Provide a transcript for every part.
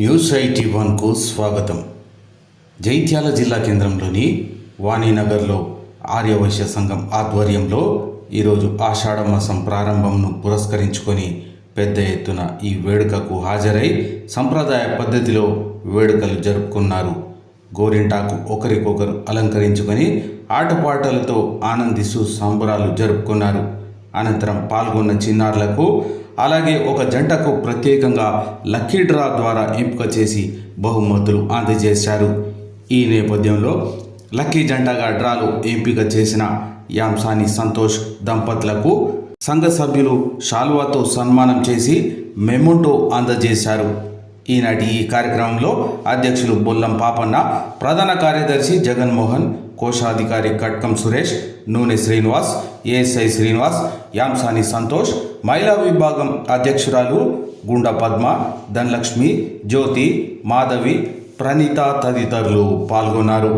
News IT వన్కు స్వాగతం. జైత్యాల జిల్లా కేంద్రంలోని వాణినగర్లో ఆర్యవైశ్య సంఘం ఆధ్వర్యంలో ఈరోజు ఆషాఢ మాసం ప్రారంభంను పురస్కరించుకొని పెద్ద ఎత్తున ఈ వేడుకకు హాజరై సంప్రదాయ పద్ధతిలో వేడుకలు జరుపుకున్నారు. గోరింటాకు ఒకరికొకరు అలంకరించుకొని ఆటపాటలతో ఆనందిస్తూ సంబరాలు జరుపుకున్నారు. అనంతరం పాల్గొన్న చిన్నారులకు అలాగే ఒక జంటకు ప్రత్యేకంగా లక్కీ డ్రా ద్వారా ఎంపిక చేసి బహుమతులు అందజేశారు. ఈ నేపథ్యంలో లక్కీ జంటగా డ్రాలు ఎంపిక చేసిన యాంసాని సంతోష్ దంపతులకు సంఘ సభ్యులు షాల్వాతో సన్మానం చేసి మెమోటో అందజేశారు. ఈనాటి ఈ కార్యక్రమంలో అధ్యక్షులు బొల్లం పాపన్న ప్రధాన కార్యదర్శి జగన్మోహన్ కోశాధికారి కట్కం సురేష్ నూనె శ్రీనివాస్ ఏఎస్ఐ శ్రీనివాస్ యాంసాని సంతోష్ మహిళా విభాగం అధ్యక్షురాలు గుండా పద్మ ధనలక్ష్మి జ్యోతి మాధవి ప్రణీత తదితరులు పాల్గొన్నారు.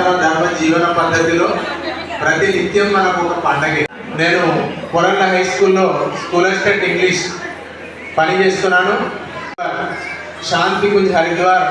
సనాతన ధర్మ జీవన పద్ధతిలో ప్రతి నిత్యం మనకు ఒక పండగే. నేను కొరండ హై స్కూల్లో స్కూల్ అసిస్టెంట్ ఇంగ్లీష్ పని చేస్తున్నాను. శాంతి కుంజ్ హరిద్వార్.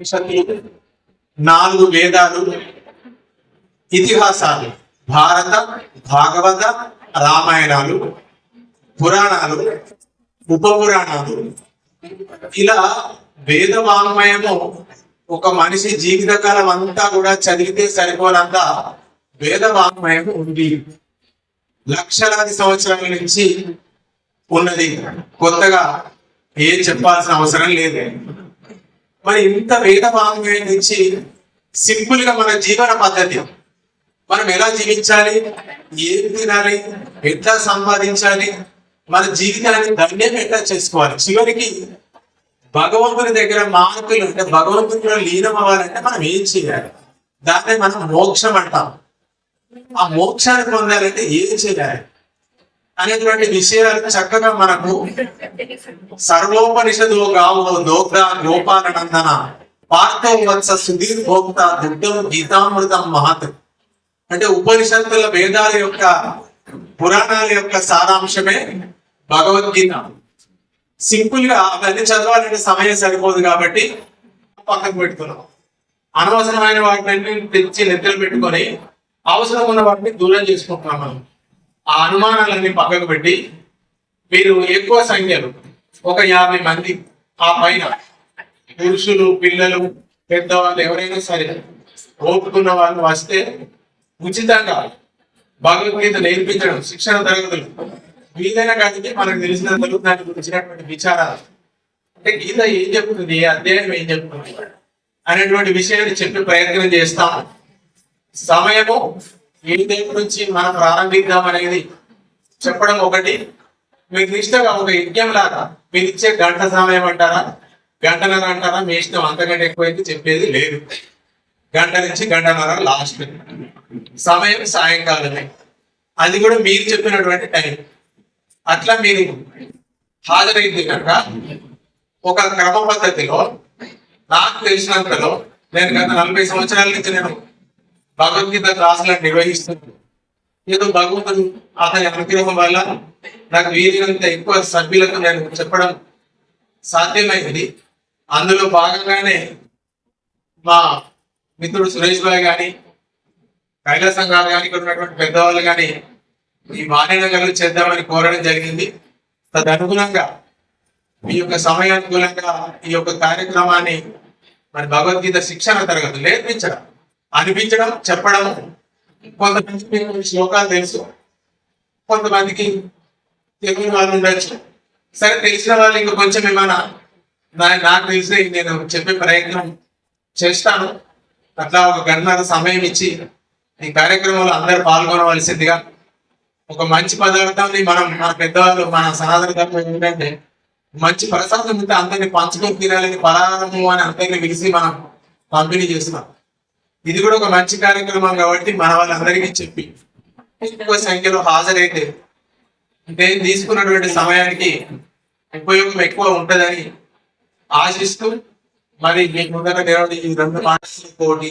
ఉపనిషత్తులు నాలుగు వేదాలు ఇతిహాసాలు భారత భాగవత రామాయణాలు పురాణాలు ఉపపురాణాలు. ఇలా వేదవాంగ్మయము ఒక మనిషి జీవితకాలం అంతా కూడా చదివితే సరిపోనంత వేదవాంగ్మయం ఉంది. లక్షలాది సంవత్సరాల నుంచి ఉన్నది. కొత్తగా ఏం చెప్పాల్సిన అవసరం లేదు. మరి ఇంత వేద వాంగ్మయం నుంచి సింపుల్గా మన జీవన పద్ధతి. మనం ఎలా జీవించాలి? ఏం తినాలి? ఎట్లా సంపాదించాలి? మన జీవితాన్ని ధన్యం ఎట్లా చేసుకోవాలి? చివరికి భగవంతుని దగ్గర మార్పులు అంటే భగవంతునిలో లీనం అవ్వాలంటే మనం ఏం చేయాలి? దాన్ని మనం మోక్షం అంటాం. ఆ మోక్షాన్ని పొందాలంటే ఏం చేయాలి? అనేటువంటి విషయాలు చక్కగా మనకు సర్వోపనిషదు గావో దోగ్ర గోపాలనందన పార్థో వత్స సుధీర్ భోక్త దుడ్డం గీతామృతం మహత్. అంటే ఉపనిషత్తుల వేదాల యొక్క పురాణాల యొక్క సారాంశమే భగవద్గీత. సింపుల్గా అవన్నీ చదవాలంటే సమయం సరిపోదు కాబట్టి పక్కకు పెడుతున్నాం. అనవసరమైన వాటిని తెచ్చి నెత్తలు పెట్టుకొని అవసరం ఉన్న వాటిని దూరం చేసుకుంటున్నాం మనం. ఆ అనుమానాలన్నీ పక్కకు పెట్టి మీరు ఎక్కువ సంఖ్యలు ఒక యాభై మంది ఆ పైన పురుషులు పిల్లలు పెద్దవాళ్ళు ఎవరైనా సరే ఓపుకున్న వాళ్ళు వస్తే ఉచితంగా భగవద్గీత నేర్పించడం శిక్షణ తరగతులు వీలైన కానీ మనకు తెలిసినంతలో దాని గురించినటువంటి విచారాలు. అంటే గీత ఏం చెప్తుంది అధ్యాయం ఏం చెప్తుంది అనేటువంటి విషయాన్ని చెప్పే ప్రయత్నం చేస్తాం. సమయము ఏ టైం నుంచి మనం ప్రారంభిద్దాం అనేది చెప్పడం ఒకటి. మీకు ఇష్టంగా ఒక యజ్ఞం లాగా మీరు ఇచ్చే గంట సమయం అంటారా? గంటన్నర అంటారా? మీ ఇష్టం అంతకంటే ఎక్కువైతే చెప్పేది లేదు. గంట నుంచి గంటన్నర లాస్ట్. సమయం సాయంకాలమే. అది కూడా మీరు చెప్పినటువంటి టైం. అట్లా మీరు హాజరైంది కనుక ఒక క్రమ పద్ధతిలో నాకు తెలిసినంతలో నేను గత నలభై సంవత్సరాల నుంచి నేను భగవద్గీత క్లాసులను నిర్వహిస్తుంది ఏదో భగవంతుడు అతని అనుగ్రహం వల్ల నాకు వీలైనంత ఎక్కువ సభ్యులకు నేను చెప్పడం సాధ్యమైంది. అందులో భాగంగానే మా మిత్రుడు సురేష్ భాయ్ కానీ కైలాసం గారు కానీ ఇక్కడ ఉన్నటువంటి పెద్దవాళ్ళు కానీ ఈ మానేనగర్లు చేద్దామని కోరడం జరిగింది. తదనుగుణంగా మీ యొక్క సమయానుకూలంగా ఈ యొక్క కార్యక్రమాన్ని మరి భగవద్గీత శిక్షణ తరగతి నేర్పించడం. అనిపించడం చెప్పడం. కొంతమందికి శ్లోకాలు తెలుసు. కొంతమందికి తెలియని వాళ్ళు ఉండొచ్చు. సరే తెలిసిన వాళ్ళు ఇంకా కొంచెం ఏమైనా నాకు తెలిసి నేను చెప్పే ప్రయత్నం చేస్తాను. అట్లా ఒక గంట సమయం ఇచ్చి ఈ కార్యక్రమంలో అందరూ పాల్గొనవలసిందిగా ఒక మంచి పదార్థాన్ని మనం మన పెద్దవాళ్ళు మన సనాతన ధర్మం ఏంటంటే మంచి ప్రసాదం ఉంటే అందరిని పంచుకొని తినాలని పలారము అని అందరిని పిలిచి మనం పంపిణీ చేస్తున్నాం. ఇది కూడా ఒక మంచి కార్యక్రమం కాబట్టి మన వాళ్ళందరికీ చెప్పి. ఎక్కువ సంఖ్యలో హాజరైతే నేను తీసుకున్నటువంటి సమయానికి ఉపయోగం ఎక్కువ ఉంటుందని ఆశిస్తూ మరి మీకు ముందర దేవుడి ఈ రెండు మాటలు కోటి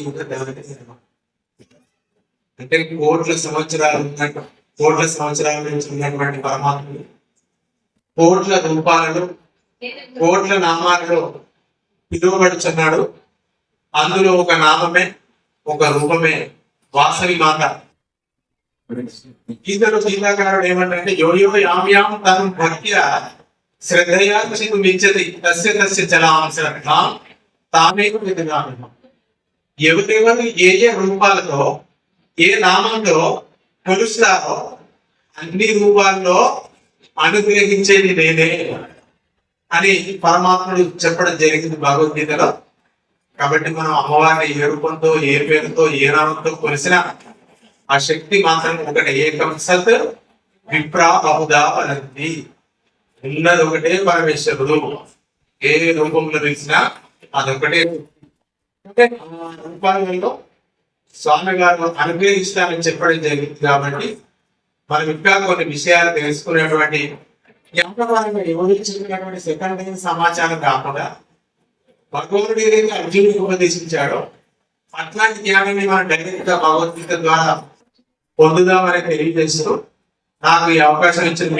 అంటే కోట్ల సంవత్సరాలు ఉన్నట్టు కోట్ల సంవత్సరాల నుంచి ఉన్నటువంటి పరమాత్ముడు. కోట్ల రూపాలలో కోట్ల నామాలలో పిలువబడుచున్నాడు. అందులో ఒక నామమే ఒక రూపమే వాసవి మాత. గీతలో గీతాకారుడు ఏమంటే యోయో యామ్యాం తను భక్త్య శ్రద్ధయా చిత్తు మించది తస్య తస్య చలాం శ్రద్ధాం తామేవ విధగామి ఎవరెవరు ఏ ఏ రూపాలతో ఏ నామంతో కొలుస్తారో అన్ని రూపాల్లో అనుగ్రహించేది నేనే అని పరమాత్ముడు చెప్పడం జరిగింది భగవద్గీతలో. కాబట్టి మనం అమ్మవారిని ఏ రూపంతో ఏ పేరుతో ఏ నామంతో కొలిసినా ఆ శక్తి మాత్రం ఒకటి. ఏకం సత్ విప్రా బహుదా వదంతి. ఉన్నది ఒకటే పరమేశ్వరుడు. ఏ రూపంలో తెలిసినా అదొకటే అంటే ఆ రూపాలలో స్వామి గారు అనుగ్రహిస్తానని చెప్పడం జరిగింది కాబట్టి మనం ఇంకా కొన్ని విషయాలు తెలుసుకునేటువంటి జ్ఞాపకాలను ఎవరికి సెకండ్ సమాచారం కాకుండా భగవంతుడు ఏదైతే అర్జునుడికి ఉపదేశించాడో. అట్లాంటి జ్ఞానాన్ని మనం డైరెక్ట్గా భగవద్గీత ద్వారా పొందుదామని తెలియజేస్తూ నాకు ఈ అవకాశం ఇచ్చిన